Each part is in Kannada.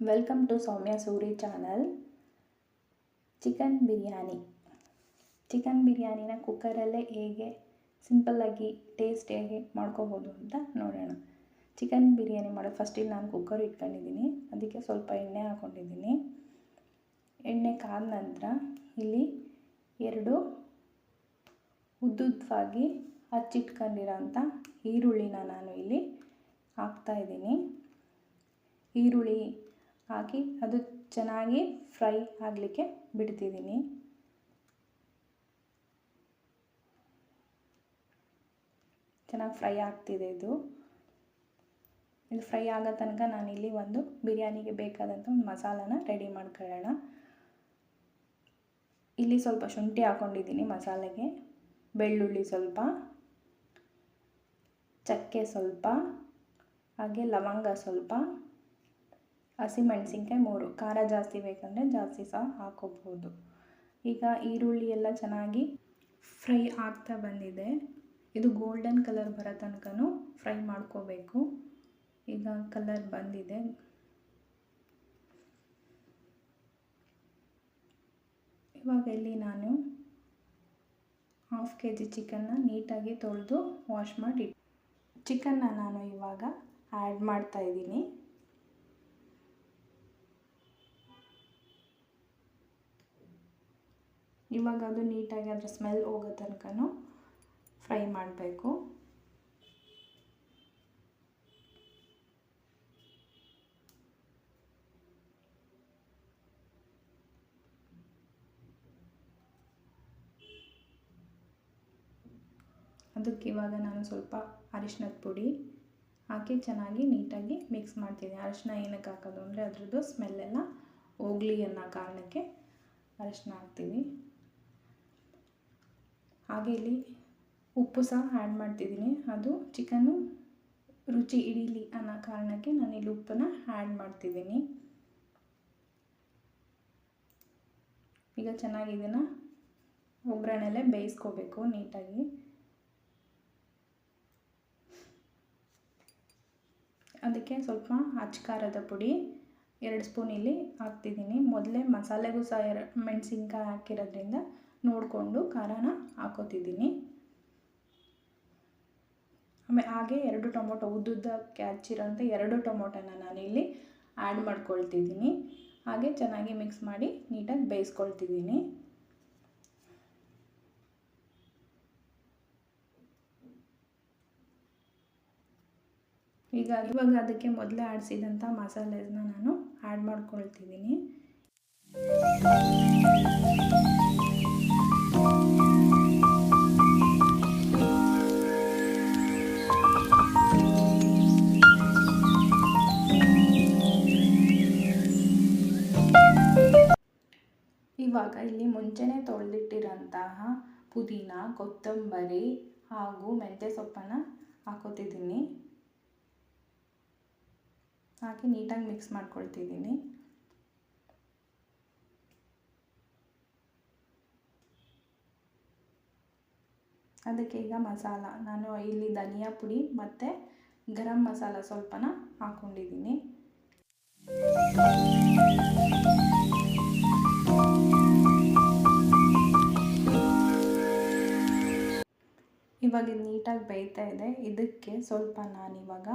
Welcome to Soumya Suri channel chicken biryani chicken ಬಿರಿಯಾನಿನ ಕುಕ್ಕರಲ್ಲೇ ಹೇಗೆ ಸಿಂಪಲ್ಲಾಗಿ ಟೇಸ್ಟಿಯಾಗಿ ಮಾಡ್ಕೋಬೋದು ಅಂತ ನೋಡೋಣ. ಚಿಕನ್ ಬಿರಿಯಾನಿ ಮಾಡೋ ಫಸ್ಟಿಗೆ ನಾನು ಕುಕ್ಕರ್ ಇಟ್ಕೊಂಡಿದ್ದೀನಿ. ಅದಕ್ಕೆ ಸ್ವಲ್ಪ ಎಣ್ಣೆ ಹಾಕ್ಕೊಂಡಿದ್ದೀನಿ. ಎಣ್ಣೆ ಕಾದ ನಂತರ ಇಲ್ಲಿ ಎರಡು ಉದ್ದುದ್ದವಾಗಿ ಹಚ್ಚಿಟ್ಕೊಂಡಿರೋಂಥ ಈರುಳ್ಳಿನ ನಾನು ಇಲ್ಲಿ ಹಾಕ್ತಾಯಿದ್ದೀನಿ ಈರುಳ್ಳಿ ಹಾಕಿ ಅದು ಚೆನ್ನಾಗಿ ಫ್ರೈ ಆಗಲಿಕ್ಕೆ ಬಿಡ್ತಿದ್ದೀನಿ. ಚೆನ್ನಾಗಿ ಫ್ರೈ ಆಗ್ತಿದೆ ಇದು. ಇದು ಫ್ರೈ ಆಗೋ ತನಕ ನಾನಿಲ್ಲಿ ಒಂದು ಬಿರಿಯಾನಿಗೆ ಬೇಕಾದಂಥ ಒಂದು ಮಸಾಲಾನ ರೆಡಿ ಮಾಡ್ಕೊಳ್ಳೋಣ. ಇಲ್ಲಿ ಸ್ವಲ್ಪ ಶುಂಠಿ ಹಾಕ್ಕೊಂಡಿದ್ದೀನಿ ಮಸಾಲೆಗೆ. ಬೆಳ್ಳುಳ್ಳಿ ಸ್ವಲ್ಪ. ಚಕ್ಕೆ ಸ್ವಲ್ಪ. ಹಾಗೆ ಲವಂಗ ಸ್ವಲ್ಪ. ಹಸಿಮೆಣ್ಸಿನ್ಕಾಯಿ ಮೂರು. ಖಾರ ಜಾಸ್ತಿ ಬೇಕಂದರೆ ಜಾಸ್ತಿ ಸಹ ಹಾಕೋಬೋದು. ಈಗ ಈರುಳ್ಳಿ ಎಲ್ಲ ಚೆನ್ನಾಗಿ ಫ್ರೈ ಆಗ್ತಾ ಬಂದಿದೆ. ಇದು ಗೋಲ್ಡನ್ ಕಲರ್ ಬರೋ ತನಕನೂ ಫ್ರೈ ಮಾಡ್ಕೋಬೇಕು. ಈಗ ಕಲರ್ ಬಂದಿದೆ. ಇವಾಗ ಇಲ್ಲಿ ನಾನು ಹಾಫ್ ಕೆ ಜಿ ಚಿಕನ್ನ ನೀಟಾಗಿ ತೊಳೆದು ವಾಶ್ ಮಾಡಿ ಚಿಕನ್ನ ನಾನು ಇವಾಗ ಆ್ಯಡ್ ಮಾಡ್ತಾ ಇವಾಗ ಅದು ನೀಟಾಗಿ ಅದರ ಸ್ಮೆಲ್ ಹೋಗೋ ತನಕನೂ ಫ್ರೈ ಮಾಡಬೇಕು. ಅದಕ್ಕೆ ಇವಾಗ ನಾನು ಸ್ವಲ್ಪ ಅರಿಶಿನದ ಪುಡಿ ಹಾಕಿ ಚೆನ್ನಾಗಿ ನೀಟಾಗಿ ಮಿಕ್ಸ್ ಮಾಡ್ತೀನಿ. ಅರಿಶಿನ ಏನಕ್ಕೆ ಹಾಕೋದು ಅಂದರೆ ಅದರದ್ದು ಸ್ಮೆಲ್ಲೆಲ್ಲ ಹೋಗಲಿ ಅನ್ನೋ ಕಾರಣಕ್ಕೆ ಅರಿಶಿನ ಹಾಕ್ತೀವಿ ಹಾಗೆ ಇಲ್ಲಿ ಉಪ್ಪು ಸಹ ಆ್ಯಡ್ ಮಾಡ್ತಿದ್ದೀನಿ. ಅದು ಚಿಕನ್ನು ರುಚಿ ಹಿಡೀಲಿ ಅನ್ನೋ ಕಾರಣಕ್ಕೆ ನಾನು ಇಲ್ಲಿ ಉಪ್ಪನ್ನು ಆ್ಯಡ್ ಮಾಡ್ತಿದ್ದೀನಿ. ಈಗ ಚೆನ್ನಾಗಿ ಇದನ್ನು ಒಗ್ಗರಣೆಲ್ಲೇ ಬೇಯಿಸ್ಕೋಬೇಕು ನೀಟಾಗಿ. ಅದಕ್ಕೆ ಸ್ವಲ್ಪ ಅಚ್ಕಾರದ ಪುಡಿ ಎರಡು ಸ್ಪೂನ್ ಇಲ್ಲಿ ಹಾಕ್ತಿದ್ದೀನಿ. ಮೊದಲೇ ಮಸಾಲೆಗೂ ಸಹ ಮೆಣಸಿನ್ಕಾಯಿ ಹಾಕಿರೋದ್ರಿಂದ ನೋಡಿಕೊಂಡು ಖಾರನ ಹಾಕೋತಿದ್ದೀನಿ. ಆಮೇಲೆ ಹಾಗೆ ಎರಡು ಟೊಮೊಟೊ ಉದ್ದುದ್ದಕ್ಕೆ ಹಚ್ಚಿರೋಂಥ ಎರಡು ಟೊಮೊಟೊನ ನಾನಿಲ್ಲಿ ಆ್ಯಡ್ ಮಾಡ್ಕೊಳ್ತಿದ್ದೀನಿ. ಹಾಗೆ ಚೆನ್ನಾಗಿ ಮಿಕ್ಸ್ ಮಾಡಿ ನೀಟಾಗಿ ಬೇಯಿಸ್ಕೊಳ್ತಿದ್ದೀನಿ. ಈಗ ಇವಾಗ ಅದಕ್ಕೆ ಮೊದಲೇ ಆಡಿಸಿದಂಥ ಮಸಾಲೆನ ನಾನು ಆ್ಯಡ್ ಮಾಡ್ಕೊಳ್ತಿದ್ದೀನಿ. ಇವಾಗ ಇಲ್ಲಿ ಮುಂಚೆನೆ ತೊಳೆದಿಟ್ಟಿರೋಂತಹ ಪುದೀನ, ಕೊತ್ತಂಬರಿ ಹಾಗೂ ಮೆಂತ್ಯ ಸೊಪ್ಪನ್ನು ಹಾಕೋತಿದ್ದೀನಿ. ಹಾಕಿ ನೀಟಾಗಿ ಮಿಕ್ಸ್ ಮಾಡ್ಕೊಳ್ತಿದ್ದೀನಿ. ಅದಕ್ಕೆ ಈಗ ಮಸಾಲ. ನಾನು ಇಲ್ಲಿ ಧನಿಯಾ ಪುಡಿ ಮತ್ತು ಗರಂ ಮಸಾಲ ಸ್ವಲ್ಪನ ಹಾಕ್ಕೊಂಡಿದ್ದೀನಿ ಇವಾಗ ಇದು ನೀಟಾಗಿ ಬೇಯ್ತಾ ಇದೆ. ಇದಕ್ಕೆ ಸ್ವಲ್ಪ ನಾನಿವಾಗ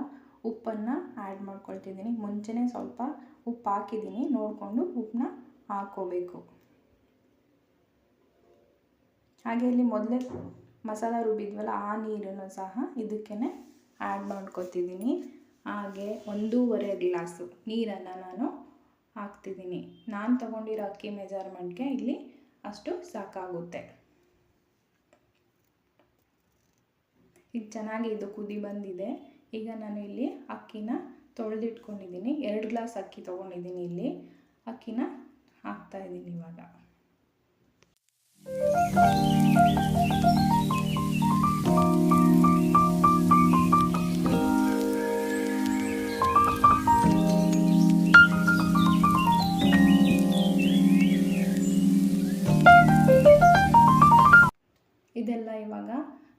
ಉಪ್ಪನ್ನು ಆ್ಯಡ್ ಮಾಡ್ಕೊಳ್ತಿದ್ದೀನಿ. ಮುಂಚೆನೇ ಸ್ವಲ್ಪ ಉಪ್ಪು ಹಾಕಿದ್ದೀನಿ. ನೋಡಿಕೊಂಡು ಉಪ್ಪನ್ನ ಹಾಕ್ಕೋಬೇಕು ಹಾಗೆ ಇಲ್ಲಿ ಮೊದಲೇ ಮಸಾಲ ರುಬ್ಬಿದ್ವಲ್ಲ ಆ ನೀರನ್ನು ಸಹ ಇದಕ್ಕೇ ಆ್ಯಡ್ ಮಾಡ್ಕೊತಿದ್ದೀನಿ ಹಾಗೆ ಒಂದೂವರೆ ಗ್ಲಾಸು ನೀರನ್ನು ನಾನು ಹಾಕ್ತಿದ್ದೀನಿ. ನಾನು ತಗೊಂಡಿರೋ ಅಕ್ಕಿ ಮೆಜರ್ಮೆಂಟ್ಗೆ ಇಲ್ಲಿ ಅಷ್ಟು ಸಾಕಾಗುತ್ತೆ. ಈಗ ಚೆನ್ನಾಗಿ ಇದು ಕುದಿ ಬಂದಿದೆ. ಈಗ ನಾನು ಇಲ್ಲಿ ಅಕ್ಕಿನ ತೊಳೆದಿಟ್ಕೊಂಡಿದ್ದೀನಿ. ಎರಡು ಗ್ಲಾಸ್ ಅಕ್ಕಿ ತೊಗೊಂಡಿದ್ದೀನಿ ಇಲ್ಲಿ. ಅಕ್ಕಿನ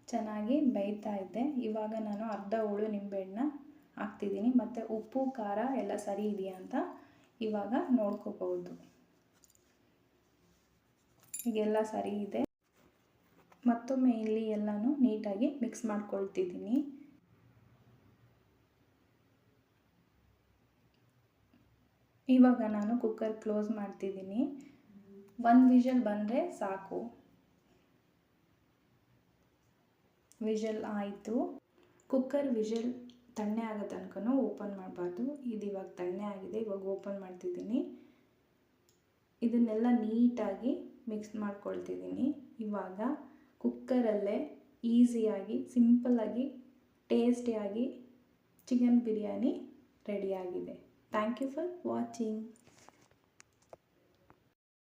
ಚೆನ್ನಾಗಿ ಬೇಯ್ತಾ ಇದೆ ಇವಾಗ ನಾನು ಅರ್ಧ ಹುಳು ನಿಂಬೆಹಣ್ಣನ್ನ ಹಾಕ್ತಿದ್ದೀನಿ. ಮತ್ತು ಉಪ್ಪು, ಖಾರ ಎಲ್ಲ ಸರಿ ಇದೆಯಾ ಅಂತ ಇವಾಗ ನೋಡ್ಕೋಬಹುದು. ಈಗೆಲ್ಲ ಸರಿ ಇದೆ. ಮತ್ತೊಮ್ಮೆ ಇಲ್ಲಿ ಎಲ್ಲನೂ ನೀಟಾಗಿ ಮಿಕ್ಸ್ ಮಾಡ್ಕೊಳ್ತಿದ್ದೀನಿ. ಇವಾಗ ನಾನು ಕುಕ್ಕರ್ ಕ್ಲೋಸ್ ಮಾಡ್ತಿದ್ದೀನಿ. ಒಂದು ವಿಷಲ್ ಬಂದರೆ ಸಾಕು. ವಿಷಲ್ ಆಯಿತು. ಕುಕ್ಕರ್ ವಿಷಲ್ ತಣ್ಣೆ ಆಗೋ ತನಕನೂ ಓಪನ್ ಮಾಡಬಾರ್ದು. ಇದು ಇವಾಗ ತಣ್ಣೆ ಆಗಿದೆ, ಇವಾಗ ಓಪನ್ ಮಾಡ್ತಿದ್ದೀನಿ. ಇದನ್ನೆಲ್ಲ ನೀಟಾಗಿ ಮಿಕ್ಸ್ ಮಾಡ್ಕೊಳ್ತಿದ್ದೀನಿ. ಇವಾಗ ಕುಕ್ಕರಲ್ಲೇ ಈಸಿಯಾಗಿ, ಸಿಂಪಲ್ಲಾಗಿ, ಟೇಸ್ಟಿಯಾಗಿ ಚಿಕನ್ ಬಿರಿಯಾನಿ ರೆಡಿಯಾಗಿದೆ ಥ್ಯಾಂಕ್ ಯು ಫಾರ್ ವಾಚಿಂಗ್.